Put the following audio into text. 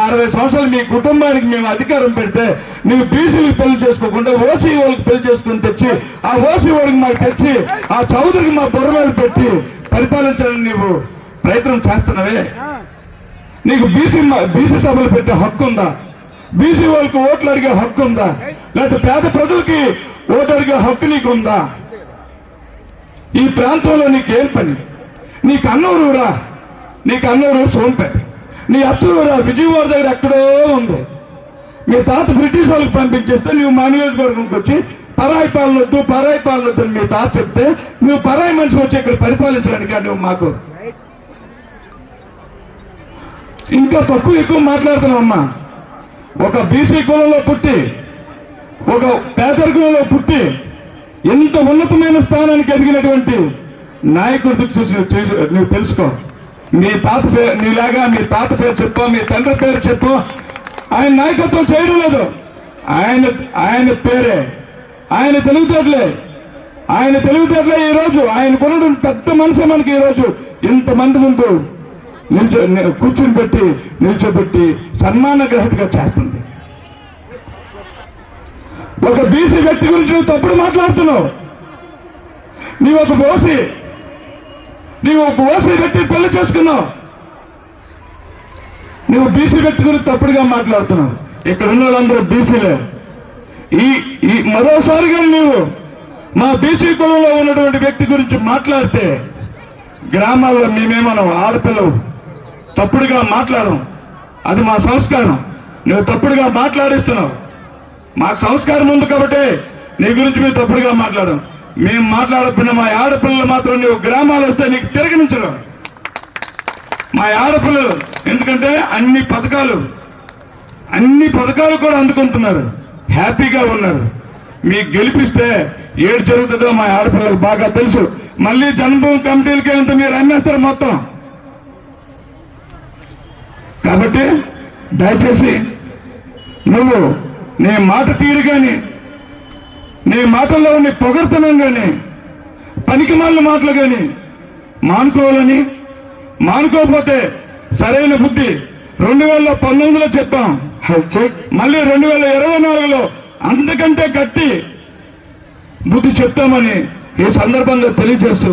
అరవై సంవత్సరాలు మీ కుటుంబానికి మేము అధికారం పెడితే నువ్వు బీసీలకు పెళ్ళి చేసుకోకుండా ఓసీ వాళ్ళకి పెళ్ళి చేసుకుని తెచ్చి ఆ ఓసీ వాళ్ళకి మాకు తెచ్చి ఆ చౌదరికి మా బుర్రవేలు పెట్టి పరిపాలించాలని నీవు ప్రయత్నం చేస్తున్నావే. నీకు బీసీ బీసీ సభలు పెట్టే హక్కు ఉందా? బీసీ వాళ్ళకి ఓట్లు అడిగే హక్కు ఉందా? లేకపోతే పేద ప్రజలకి ఓటు అడిగే హక్కు నీకు ఉందా? ఈ ప్రాంతంలో నీకేం పని? నీ కన్నూరురా నీ కన్నూరు సోంపేట. నీ అత్తూరురా విజయవాడ దగ్గర ఎక్కడో ఉంది. మీ తాత బ్రిటిష్ వాళ్ళకి పంపించేస్తే నువ్వు మా నియోజకవర్గంకి వచ్చి పరాయి పాలనొద్దు పరాయి పాలనొద్దు అని మీ తాత చెప్తే నువ్వు పరాయి మనిషి వచ్చి ఇక్కడ పరిపాలించడానికి నువ్వు మాకు ఇంకా తక్కువ ఎక్కువ మాట్లాడుతున్నావు అమ్మా. ఒక బీసీ కులంలో పుట్టి ఒక పేదరికంలో పుట్టి ఎంత ఉన్నతమైన స్థానానికి ఎదిగినటువంటి నాయకుడికి చూసి నువ్వు తెలుసుకో. మీ తాత పేరు నీలాగా మీ తాత పేరు చెప్పు మీ తండ్రి పేరు చెప్పు. ఆయన నాయకత్వం చేయడం లేదు. ఆయన ఆయన పేరే. ఆయన తెలివితేటలే. ఆయన తెలివితేటలే ఈ రోజు. ఆయన కొనడం పెద్ద మనసే మనకి ఈ రోజు. ఇంతమంది ముందు నిల్చో కూర్చుని పెట్టి నిల్చోబెట్టి సన్మాన గ్రహతగా చేస్తుంది. ఒక బీసీ వ్యక్తి గురించి నువ్వు తప్పుడు మాట్లాడుతున్నావు. నీ ఒక బోసి నీవు ఒక ఓసీ వ్యక్తి పెళ్ళి చేసుకున్నావు. నువ్వు బీసీ వ్యక్తి గురించి తప్పుడుగా మాట్లాడుతున్నావు. ఇక్కడ ఉన్న వాళ్ళందరూ బీసీలే. ఈ ఈ మరోసారిగా నీవు మా బీసీ కులంలో ఉన్నటువంటి వ్యక్తి గురించి మాట్లాడితే గ్రామాల్లో మేమేమనం ఆడపిల్లలు తప్పుడుగా మాట్లాడము. అది మా సంస్కారం. నువ్వు తప్పుడుగా మాట్లాడిస్తున్నావు. మాకు సంస్కారం ఉంది కాబట్టి నీ గురించి మేము తప్పుడుగా మాట్లాడడం మేము మాట్లాడకపోయినా మా ఆడపిల్లలు మాత్రం నువ్వు గ్రామాలు వస్తే నీకు తిరగనించడం మా ఆడపిల్లలు ఎందుకంటే అన్ని పథకాలు అన్ని పథకాలు కూడా అందుకుంటున్నారు. హ్యాపీగా ఉన్నారు. మీకు గెలిపిస్తే ఏడు జరుగుతుందో మా ఆడపిల్లలకు బాగా తెలుసు. మళ్ళీ జన్మభూమి కమిటీలకి అంత మీరు అమ్మేస్తారు మొత్తం. కాబట్టి దయచేసి నువ్వు నేను మాట తీరు కానీ నీ మాటల్లో నీ పొగర్తనం కానీ పనికి మాలిన మాటలు కానీ మానుకోవాలని మానుకోకపోతే సరైన బుద్ధి రెండు వేల పంతొమ్మిదిలో చెప్పాం. మళ్ళీ రెండు వేల ఇరవై నాలుగులో అంతకంటే గట్టి బుద్ధి చెప్తామని ఈ సందర్భంగా తెలియజేస్తూ